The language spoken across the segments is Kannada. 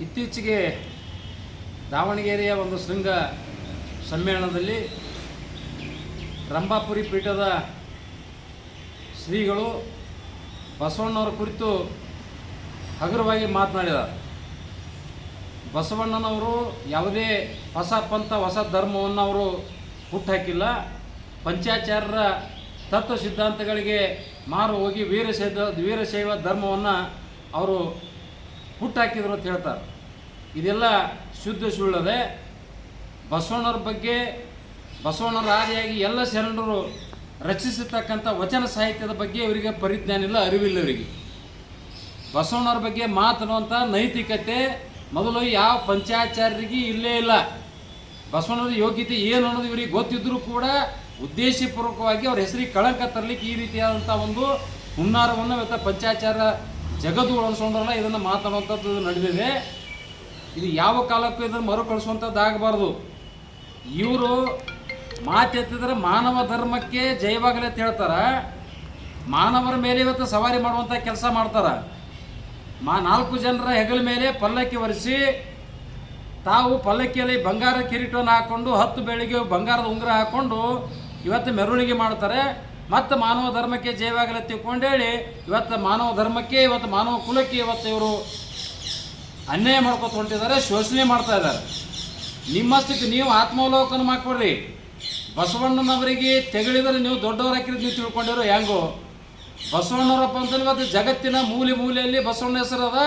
ಇತ್ತೀಚೆಗೆ ದಾವಣಗೆರೆಯ ಒಂದು ಶೃಂಗ ಸಮ್ಮೇಳನದಲ್ಲಿ ರಂಭಾಪುರಿ ಪೀಠದ ಶ್ರೀಗಳು ಬಸವಣ್ಣವರ ಕುರಿತು ಹಗುರವಾಗಿ ಮಾತನಾಡಿದ ಬಸವಣ್ಣನವರು ಯಾವುದೇ ಹೊಸ ಪಂಥ, ಹೊಸ ಧರ್ಮವನ್ನು ಅವರು ಹುಟ್ಟಾಕಿಲ್ಲ ಪಂಚಾಚಾರ್ಯರ ತತ್ವ ಸಿದ್ಧಾಂತಗಳಿಗೆ ಮಾರು ಹೋಗಿ ವೀರಶೈವ ವೀರಶೈವ ಧರ್ಮವನ್ನು ಅವರು ಹುಟ್ಟಾಕಿದ್ರು ಅಂತ ಹೇಳ್ತಾರೆ. ಇದೆಲ್ಲ ಶುದ್ಧ ಸುಳ್ಳದೆ ಬಸವಣ್ಣರ ಬಗ್ಗೆ ಬಸವಣ್ಣರ ಆದಿಯಾಗಿ ಎಲ್ಲ ಶರಣರು ರಚಿಸಿರ್ತಕ್ಕಂಥ ವಚನ ಸಾಹಿತ್ಯದ ಬಗ್ಗೆ ಇವರಿಗೆ ಪರಿಜ್ಞಾನ ಇಲ್ಲ, ಅರಿವಿಲ್ಲ ಇವರಿಗೆ. ಬಸವಣ್ಣರ ಬಗ್ಗೆ ಮಾತನ್ನುವಂಥ ನೈತಿಕತೆ ಮೊದಲು ಯಾವ ಪಂಚಾಚಾರ್ಯರಿಗೆ ಇಲ್ಲೇ ಇಲ್ಲ. ಬಸವಣ್ಣವ್ರ ಯೋಗ್ಯತೆ ಏನು ಅನ್ನೋದು ಇವರಿಗೆ ಗೊತ್ತಿದ್ದರೂ ಕೂಡ ಉದ್ದೇಶಪೂರ್ವಕವಾಗಿ ಅವ್ರ ಹೆಸರಿಗೆ ಕಳಂಕ ತರಲಿಕ್ಕೆ ಈ ರೀತಿಯಾದಂಥ ಒಂದು ಹುನ್ನಾರವನ್ನು ಇವತ್ತು ಪಂಚಾಚಾರ ಜಗದು ಅನ್ಸ್ಕೊಂಡ್ರಲ್ಲ ಇದನ್ನು ಮಾತಾಡುವಂಥದ್ದು ನಡೆದಿದೆ ಇದು ಯಾವ ಕಾಲಕ್ಕೂ ಇದನ್ನು ಮರುಕಳಿಸುವಂಥದ್ದು ಆಗಬಾರ್ದು ಇವರು ಮಾತೆತ್ತಿದ್ರೆ ಮಾನವ ಧರ್ಮಕ್ಕೆ ಜಯವಾಗಲಿ ಅಂತ ಹೇಳ್ತಾರೆ. ಮಾನವರ ಮೇಲೆ ಇವತ್ತು ಸವಾರಿ ಮಾಡುವಂಥ ಕೆಲಸ ಮಾಡ್ತಾರೆ. ಮಾ ನಾಲ್ಕು ಜನರ ಹೆಗಲ ಮೇಲೆ ಪಲ್ಲಕ್ಕಿ ಒರೆಸಿ ತಾವು ಪಲ್ಲಕ್ಕಿಯಲ್ಲಿ ಬಂಗಾರ ಕಿರೀಟವನ್ನು ಹಾಕ್ಕೊಂಡು ಹತ್ತು ಬೆಳಿಗ್ಗೆ ಬಂಗಾರದ ಉಂಗುರ ಹಾಕ್ಕೊಂಡು ಇವತ್ತು ಮೆರವಣಿಗೆ ಮಾಡ್ತಾರೆ. ಮತ್ತು ಮಾನವ ಧರ್ಮಕ್ಕೆ ಜಯವಾಗಲಿ ತಿಳ್ಕೊಂಡೇಳಿ, ಇವತ್ತು ಮಾನವ ಧರ್ಮಕ್ಕೆ, ಇವತ್ತು ಮಾನವ ಕುಲಕ್ಕೆ ಇವತ್ತು ಇವರು ಅನ್ಯಾಯ ಮಾಡ್ಕೊತ ಹೊಂಟಿದ್ದಾರೆ, ಶೋಷಣೆ ಮಾಡ್ತಾ ಇದ್ದಾರೆ. ನಿಮ್ಮಷ್ಟಕ್ಕೆ ನೀವು ಆತ್ಮಾವಲೋಕನ ಮಾಡಿಕೊಡ್ರಿ. ಬಸವಣ್ಣನವರಿಗೆ ತೆಗಳಿದರೆ ನೀವು ದೊಡ್ಡವರ ಹಾಕಿರೋದು ನೀವು ತಿಳ್ಕೊಂಡಿರೋ ಹೆಂಗೋ ಬಸವಣ್ಣವರಪ್ಪ ಅಂತಂದ್ರೆ ಇವತ್ತು ಜಗತ್ತಿನ ಮೂಲೆ ಮೂಲೆಯಲ್ಲಿ ಬಸವಣ್ಣ ಹೆಸರದ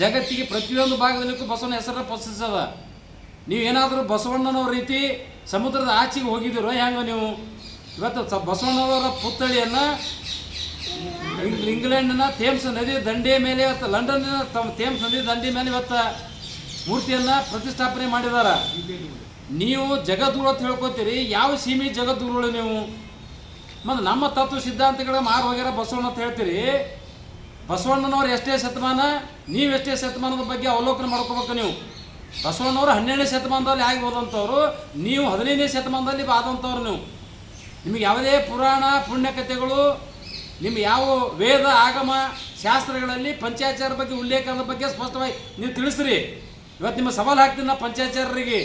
ಜಗತ್ತಿಗೆ ಪ್ರತಿಯೊಂದು ಭಾಗದಲ್ಲಿಕ್ಕೂ ಬಸವಣ್ಣ ಹೆಸರ ಪ್ರಸಿದ್ಧದ ನೀವು ಏನಾದರೂ ಬಸವಣ್ಣನವ್ರ ರೀತಿ ಸಮುದ್ರದ ಆಚೆಗೆ ಹೋಗಿದ್ದೀರೋ ಹೆಂಗೋ ನೀವು? ಇವತ್ತು ಸ ಬಸವಣ್ಣವರ ಪುತ್ಥಳಿಯನ್ನು ಇಂಗ್ಲೆಂಡಿನ ಥೇಮ್ಸ್ ನದಿ ದಂಡೆಯ ಮೇಲೆ ಇವತ್ತು ಲಂಡನ್ನಿನ ಥೇಮ್ಸ್ ನದಿ ದಂಡೆ ಮೇಲೆ ಇವತ್ತು ಮೂರ್ತಿಯನ್ನು ಪ್ರತಿಷ್ಠಾಪನೆ ಮಾಡಿದ್ದಾರೆ ನೀವು ಜಗದ್ಗುರು ಅಂತ ಹೇಳ್ಕೊತೀರಿ. ಯಾವ ಸೀಮೆ ಜಗದ್ಗುರುಗಳು ನೀವು? ಮತ್ತು ನಮ್ಮ ತತ್ವ ಸಿದ್ಧಾಂತಗಳ ಮಾರು ಹೋಗ್ಯಾರ ಬಸವಣ್ಣ ಅಂತ ಹೇಳ್ತೀರಿ. ಬಸವಣ್ಣನವ್ರು ಎಷ್ಟೇ ಶತಮಾನ, ನೀವು ಎಷ್ಟೇ ಶತಮಾನದ ಬಗ್ಗೆ ಅವಲೋಕನ ಮಾಡ್ಕೋಬೇಕು ನೀವು. ಬಸವಣ್ಣವರು ಹನ್ನೆರಡನೇ ಶತಮಾನದಲ್ಲಿ ಆಗಿ ಹೋದಂಥವ್ರು ನೀವು ಹದಿನೈದನೇ ಶತಮಾನದಲ್ಲಿ ಆದಂಥವ್ರು ನೀವು. ನಿಮಗೆ ಯಾವುದೇ ಪುರಾಣ, ಪುಣ್ಯಕಥೆಗಳು ನಿಮ್ಮ ಯಾವ ವೇದ, ಆಗಮ, ಶಾಸ್ತ್ರಗಳಲ್ಲಿ ಪಂಚಾಚಾರ ಬಗ್ಗೆ ಉಲ್ಲೇಖದ ಬಗ್ಗೆ ಸ್ಪಷ್ಟವಾಗಿ ನೀವು ತಿಳಿಸ್ರಿ. ಇವತ್ತು ನಿಮ್ಮ ಸವಾಲು ಹಾಕ್ತೀನಿ ನಾ ಪಂಚಾಚಾರ್ಯರಿಗೆ.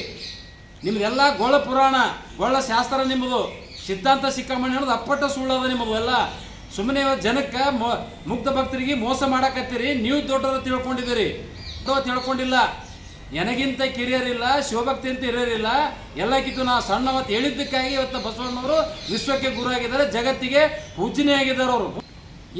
ನಿಮ್ಮದೆಲ್ಲ ಗೋಳ ಪುರಾಣ, ಗೋಳ ಶಾಸ್ತ್ರ ನಿಮ್ಮದು. ಸಿದ್ಧಾಂತ ಸಿಕ್ಕಮಣಿ ಅನ್ನೋದು ಅಪ್ಪಟ್ಟ ಸುಳ್ಳದ ನಿಮ್ಮದು ಎಲ್ಲ. ಸುಮ್ಮನೆ ಜನಕ್ಕೆ ಮುಗ್ಧ ಭಕ್ತರಿಗೆ ಮೋಸ ಮಾಡಕತ್ತೀರಿ. ನೀವು ದೊಡ್ಡವರು ತಿಳ್ಕೊಂಡಿದ್ದೀರಿ. ದೊಡ್ಡವ ತಿಳ್ಕೊಂಡಿಲ್ಲ. ನನಗಿಂತ ಕಿರಿಯರಿಲ್ಲ ಶಿವಭಕ್ತಿ ಅಂತ ಇರೋರಿಲ್ಲ ಎಲ್ಲಕ್ಕಿಂತ ನಾ ಸಣ್ಣವತ್ತು ಹೇಳಿದ್ದಕ್ಕಾಗಿ ಇವತ್ತು ಬಸವಣ್ಣವರು ವಿಶ್ವಕ್ಕೆ ಗುರು ಆಗಿದ್ದಾರೆ ಜಗತ್ತಿಗೆ ಪೂಜನೆ ಆಗಿದ್ದಾರೆ ಅವರು.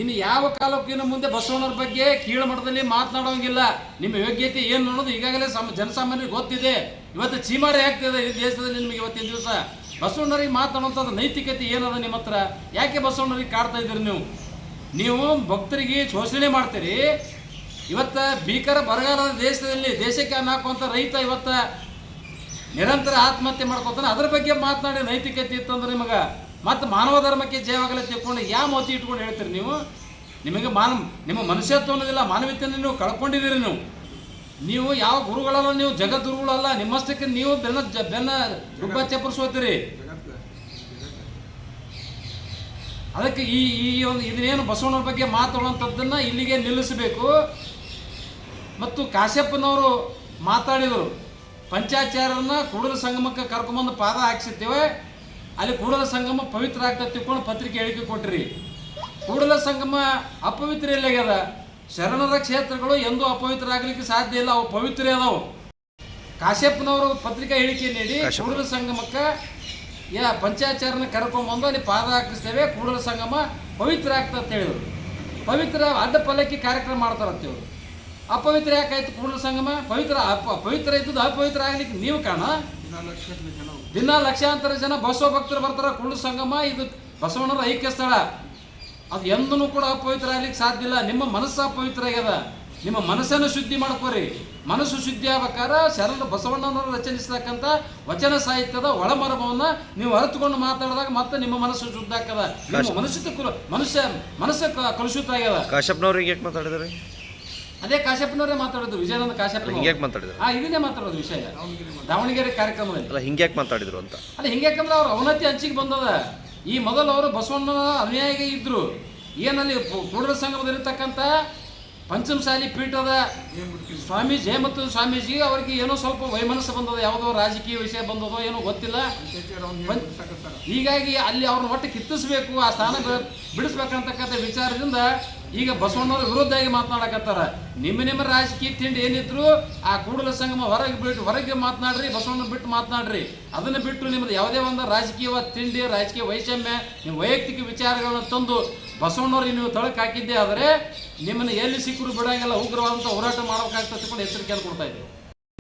ಇನ್ನು ಯಾವ ಕಾಲಕ್ಕಿನ ಮುಂದೆ ಬಸವಣ್ಣವ್ರ ಬಗ್ಗೆ ಕೀಳು ಮಟ್ಟದಲ್ಲಿ ಮಾತನಾಡೋಂಗಿಲ್ಲ. ನಿಮ್ಮ ಯೋಗ್ಯತೆ ಏನು ಅನ್ನೋದು ಈಗಾಗಲೇ ಸಮ, ಜನಸಾಮಾನ್ಯರಿಗೆ ಗೊತ್ತಿದೆ. ಇವತ್ತು ಚೀಮಾರಿ ಆಗ್ತಿದೆ ಈ ದೇಶದಲ್ಲಿ ನಿಮಗೆ ಇವತ್ತಿನ ದಿವಸ. ಬಸವಣ್ಣರಿಗೆ ಮಾತನಾಡುವಂಥದ್ದು ನೈತಿಕತೆ ಏನದ ನಿಮ್ಮ ಹತ್ರ? ಯಾಕೆ ಬಸವಣ್ಣರಿಗೆ ಕಾಡ್ತಾ ಇದ್ದೀರಿ ನೀವು? ನೀವು ಭಕ್ತರಿಗೆ ಶೋಷಣೆ ಮಾಡ್ತೀರಿ. ಇವತ್ತ ಭೀಕರ ಬರಗಾಲದ ದೇಶದಲ್ಲಿ ದೇಶಕ್ಕೆ ಅನ್ನ ಹಾಕುವಂಥ ರೈತ ಇವತ್ತ ನಿರಂತರ ಆತ್ಮಹತ್ಯೆ ಮಾಡ್ಕೊತಾನೆ. ಅದ್ರ ಬಗ್ಗೆ ಮಾತನಾಡಿ ನೈತಿಕತೆ ಇತ್ತಂದ್ರೆ ನಿಮಗೆ ಮತ್ತು ಮಾನವ ಧರ್ಮಕ್ಕೆ ಜಯವಾಗಲ್ಲ ತಿಳ್ಕೊಂಡು ಯಾವ ಮತಿ ಇಟ್ಕೊಂಡು ಹೇಳ್ತೀರಿ ನೀವು? ನಿಮಗೆ ಮಾನ, ನಿಮ್ಮ ಮನುಷ್ಯತ್ವ ಅನ್ನೋದಿಲ್ಲ, ಮಾನವೀಯತೆಯನ್ನು ನೀವು ಕಳ್ಕೊಂಡಿದ್ದೀರಿ ನೀವು. ನೀವು ಯಾವ ಗುರುಗಳಲ್ಲ, ನೀವು ಜಗದ್ಗುರುಗಳಲ್ಲ, ನಿಮ್ಮಷ್ಟಕ್ಕೆ ನೀವು ಬೆನ್ನ ಬೆನ್ನ ರುಬ್ಬ ಚಪ್ಪರಿಸೋತೀರಿ ಅದಕ್ಕೆ ಈ ಈ ಒಂದು ಇದನ್ನೇನು ಬಸವಣ್ಣವ್ರ ಬಗ್ಗೆ ಮಾತಾಡುವಂಥದ್ದನ್ನು ಇಲ್ಲಿಗೆ ನಿಲ್ಲಿಸಬೇಕು. ಮತ್ತು ಕಾಶ್ಯಪ್ಪನವರು ಮಾತಾಡಿದರು ಪಂಚಾಚಾರ್ಯರನ್ನ ಕೂಡಲ ಸಂಗಮಕ್ಕೆ ಕರ್ಕೊಂಬಂದು ಪಾದ ಹಾಕ್ಸಿರ್ತೇವೆ ಅಲ್ಲಿ ಕೂಡಲ ಸಂಗಮ ಪವಿತ್ರ ಆಗ್ತದೆ ತಿಳ್ಕೊಂಡು ಪತ್ರಿಕೆ ಹೇಳಿಕೆ ಕೊಟ್ರಿ ಕೂಡಲ ಸಂಗಮ ಅಪವಿತ್ರ ಇಲ್ಲಾಗ್ಯದ ಶರಣರ ಕ್ಷೇತ್ರಗಳು ಎಂದೂ ಅಪವಿತ್ರ ಆಗ್ಲಿಕ್ಕೆ ಸಾಧ್ಯ ಇಲ್ಲ. ಅವು ಪವಿತ್ರ ಅದಾವು. ಕಾಶ್ಯಪ್ಪನವರು ಪತ್ರಿಕಾ ಹೇಳಿಕೆ ನೀಡಿ ಕೂಡಲ ಸಂಗಮಕ್ಕೆ ಯಾ ಪಂಚಾಚಾರನ ಕರ್ಕೊಂಬಂದು ಅಲ್ಲಿ ಪಾದ ಹಾಕಿಸ್ತೇವೆ. ಕೂಡಲ ಸಂಗಮ ಪವಿತ್ರ ಆಗ್ತದೆ ಅಂತ ಹೇಳಿದ್ರು. ಪವಿತ್ರ ಅಡ್ಡ ಪಲ್ಲಕ್ಕಿ ಕಾರ್ಯಕ್ರಮ ಮಾಡ್ತಾರಂತೆ ಇವರು ಅಪವಿತ್ರ ಯಾಕಾಯ್ತು ಕೂಡಲ ಸಂಗಮ? ಪವಿತ್ರ ಅಪ ಪವಿತ್ರ ಇದ್ದದ್ದು ಅಪವಿತ್ರ ಆಗ್ಲಿಕ್ಕೆ ನೀವು ಕಾಣ ದಿನ ಲಕ್ಷಾಂತರ ಜನ ಬಸವ ಭಕ್ತರು ಬರ್ತಾರ ಕೂಡಲ ಸಂಗಮ ಇದು ಬಸವಣ್ಣರ ಐಕ್ಯ ಸ್ಥಳ. ಅದು ಎಂದೂ ಕೂಡ ಅಪವಿತ್ರ ಆಗ್ಲಿಕ್ಕೆ ಸಾಧ್ಯ ಇಲ್ಲ. ನಿಮ್ಮ ಮನಸ್ಸು ಅಪವಿತ್ರ ಆಗ್ಯದ. ನಿಮ್ಮ ಮನಸ್ಸನ್ನು ಶುದ್ಧಿ ಮಾಡ್ಕೋರಿ. ಮನಸ್ಸು ಶುದ್ಧಿ ಆಗ್ಬೇಕಾದ್ರೆ ಶರಣ ಬಸವಣ್ಣನವರು ರಚನಿಸ್ತಕ್ಕಂಥ ವಚನ ಸಾಹಿತ್ಯದ ಒಳಮರಭವನ್ನು ನೀವು ಅರಿತುಕೊಂಡು ಮಾತಾಡಿದಾಗ ಮತ್ತೆ ನಿಮ್ಮ ಮನಸ್ಸು ಶುದ್ಧ ಆಗ್ತದ. ನಿಮ್ಮ ಮನುಷ್ಯತೆ ಕುಲ ಮನುಷ್ಯ ಮನಸ್ಸು ಕಲುಷಿತ ಆಗ್ಯದ. ಕಾಶ್ಯಪ್ನವ್ರಿಗೆ ಯಾಕೆ ಮಾತಾಡಿದ್ರಿ? ಅದೇ ಕಾಶ್ಯಪ್ಪನವರೇ ಮಾತಾಡೋದು ವಿಜಯಾನಂದ ಕಾಶ್ಯಪ್ಪ ಹಿಂಗೆ ಮಾತಾಡಿದ್ರು? ಆ ಇದನ್ನೇ ಮಾತಾಡೋದು ವಿಷಯ. ದಾವಣಗೆರೆ ಕಾರ್ಯಕ್ರಮದಲ್ಲಿ. ಅಲ್ಲ ಮಾತಾಡಿದ್ರು ಅಂತ? ಅಲ್ಲ ಹಿಂಗೆ ಯಾಕಂದ್ರೆ ಅವ್ರ ಅವನತಿ ಹಂಚಿಗೆ ಬಂದದ. ಈ ಮೊದಲು ಅವರು ಬಸವಣ್ಣನ ಅನುಯಾಯಿಗೆ ಇದ್ರು. ಏನಲ್ಲಿ ಕೂಡಲ ಸಂಗಮದಲ್ಲಿರ್ತಕ್ಕಂಥ ಪಂಚಮಸಾಲಿ ಪೀಠದ ಸ್ವಾಮೀಜಿ ಮತ್ತು ಸ್ವಾಮೀಜಿ ಅವರಿಗೆ ಏನೋ ಸ್ವಲ್ಪ ವೈಮನಸ್ಸು ಬಂದದ, ಯಾವುದೋ ರಾಜಕೀಯ ವಿಷಯ ಬಂದದೋ ಏನೋ ಗೊತ್ತಿಲ್ಲ. ಹೀಗಾಗಿ ಅಲ್ಲಿ ಅವ್ರನ್ನ ಒಟ್ಟು ಕಿತ್ತಿಸ್ಬೇಕು, ಆ ಸ್ಥಾನ ಬಿಡಿಸ್ಬೇಕಂತಕ್ಕಂಥ ವಿಚಾರದಿಂದ ಈಗ ಬಸವಣ್ಣವ್ರ ವಿರುದ್ಧವಾಗಿ ಮಾತನಾಡಕತ್ತಾರ. ನಿಮ್ಮ ನಿಮ್ಮ ರಾಜಕೀಯ ತಿಂಡಿ ಏನಿದ್ರು ಆ ಕೂಡಲ ಸಂಗಮ ಹೊರಗೆ ಬಿಟ್ಟು, ಹೊರಗೆ ಮಾತನಾಡ್ರಿ ಬಸವಣ್ಣ ಬಿಟ್ಟು ಮಾತನಾಡ್ರಿ. ಅದನ್ನು ಬಿಟ್ಟು ನಿಮ್ಮದು ಯಾವುದೇ ಒಂದು ರಾಜಕೀಯ ತಿಂಡಿ, ರಾಜಕೀಯ ವೈಷಮ್ಯ, ನಿಮ್ಮ ವೈಯಕ್ತಿಕ ವಿಚಾರಗಳನ್ನು ತಂದು ಬಸವಣ್ಣವ್ರಿಗೆ ನೀವು ತಳಕ್ಕೆ ಹಾಕಿದ್ದೇ ಆದರೆ ನಿಮ್ಮನ್ನ ಎಲ್ಲಿ ಸಿಕ್ಕರು ಬಿಡೋಂಗಿಲ್ಲ ಉಗ್ರವಾದಂಥ ಹೋರಾಟ ಮಾಡಬೇಕಾಗ್ತದೆ ಕೂಡ ಎಚ್ಚರಿಕೆಯನ್ನು ಕೊಡ್ತಾ ಇದ್ದೀವಿ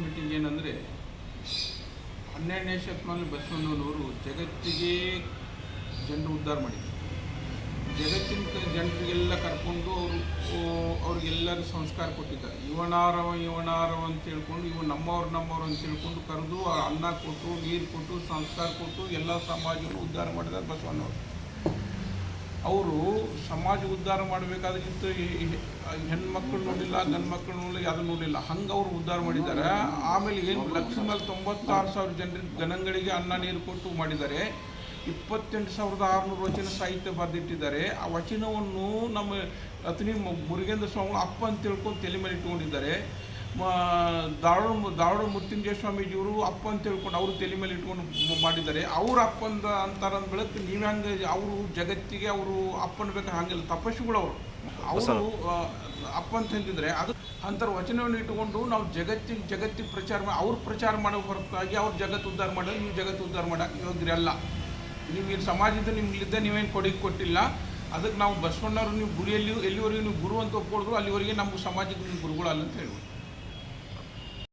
ಮೀಟಿಂಗ್ ಏನಂದರೆ, ಹನ್ನೆರಡನೇ ಶತಮಾನದಲ್ಲಿ ಬಸವಣ್ಣನವರು ಜಗತ್ತಿಗೆ ಜನರು ಉದ್ಧಾರ ಮಾಡಿದ್ರು. ಜಗತ್ತಿನ ಜನರಿಗೆಲ್ಲ ಕರ್ಕೊಂಡು ಅವರು ಅವ್ರಿಗೆಲ್ಲರೂ ಸಂಸ್ಕಾರ ಕೊಟ್ಟಿದ್ದಾರೆ. ಇವನಾರವ ಇವನಾರವ ಅಂತ ಹೇಳ್ಕೊಂಡು, ಇವ ನಮ್ಮವ್ರು ನಮ್ಮವ್ರು ಅಂತ ಹೇಳ್ಕೊಂಡು ಕರೆದು ಅನ್ನ ಕೊಟ್ಟು, ನೀರು ಕೊಟ್ಟು, ಸಂಸ್ಕಾರ ಕೊಟ್ಟು ಎಲ್ಲ ಸಮಾಜವನ್ನು ಉದ್ಧಾರ ಮಾಡಿದ್ದಾರೆ ಬಸವಣ್ಣವರು. ಅವರು ಸಮಾಜ ಉದ್ಧಾರ ಮಾಡಬೇಕಾದ್ರಿಂತ ಹೆಣ್ಮಕ್ಳು ನೋಡಿಲ್ಲ ಗಂಡು ಮಕ್ಕಳು ನೋಡಲಿ ಅದು ನೋಡಿಲ್ಲ ಹಂಗೆ ಅವರು ಉದ್ಧಾರ ಮಾಡಿದ್ದಾರೆ. ಆಮೇಲೆ ಏನು ಲಕ್ಷ ಮೇಲೆ ತೊಂಬತ್ತಾರು ಸಾವಿರ ಜನರಿಗೆ ಜನಗಳಿಗೆ ಅನ್ನ ನೀರು ಕೊಟ್ಟು ಮಾಡಿದ್ದಾರೆ. ಇಪ್ಪತ್ತೆಂಟು ಸಾವಿರದ ಆರುನೂರು ವಚನ ಸಾಹಿತ್ಯ ಬರೆದಿಟ್ಟಿದ್ದಾರೆ. ಆ ವಚನವನ್ನು ನಮ್ಮ ಅತನಿ ಮುರುಗೇಂದ್ರ ಸ್ವಾಮಿಗಳು ಅಪ್ಪ ಅಂತ ತಿಳ್ಕೊಂಡು ತಲೆ ಮೇಲೆ ಇಟ್ಕೊಂಡಿದ್ದಾರೆ. ದಾವಣ ದಾವಣ ಮೃತ್ಯುಂಜಯ ಸ್ವಾಮೀಜಿಯವರು ಅಪ್ಪ ಅಂತ ಹೇಳ್ಕೊಂಡು ಅವರು ತಲೆ ಮೇಲೆ ಇಟ್ಕೊಂಡು ಮಾಡಿದ್ದಾರೆ. ಅವ್ರ ಅಪ್ಪಂದ ಅಂತ ಅಂತಾರ ಬೆಳಕು ನೀವು ಹೆಂಗೆ ಅವರು ಜಗತ್ತಿಗೆ ಅವರು ಅಪ್ಪನ ಬೇಕು ಹಾಗಿಲ್ಲ ತಪಸ್ಸುಗಳು ಅವರು. ಅವರು ಅಪ್ಪ ಅಂತ ಹೇಳಿದ್ರೆ ಅದು ಅಂತರ ವಚನವನ್ನು ಇಟ್ಟುಕೊಂಡು ನಾವು ಜಗತ್ತಿಗೆ ಜಗತ್ತಿಗೆ ಪ್ರಚಾರ ಮಾಡಿ ಅವ್ರು ಪ್ರಚಾರ ಮಾಡೋ ಹೊರತಾಗಿ ಅವ್ರು ಜಗತ್ತು ಉದ್ಧಾರ ಮಾಡೋದು ನೀವು ಜಗತ್ತು ಉದ್ಧಾರ ಯೋಗ್ಯರಲ್ಲ ನೀವು ಈ ಸಮಾಜದ ನಿಮ್ಲಿದ್ದ ನೀವೇನು ಕೊಡುಗೆ ಕೊಟ್ಟಿಲ್ಲ ಅದಕ್ಕೆ ನಾವು ಬಸವಣ್ಣವ್ರು ನೀವು ಗುರಿಯಲ್ಲಿ ಎಲ್ಲಿವರೆಗೂ ನೀವು ಗುರು ಅಂತ ಒಪ್ಕೊಳ್ಳೋದು ಅಲ್ಲಿವರೆಗೆ ನಮ್ಮ ಸಮಾಜಕ್ಕೆ ನೀವು ಗುರುಗಳಲ್ಲ ಅಂತ ಹೇಳ್ಬೋದು.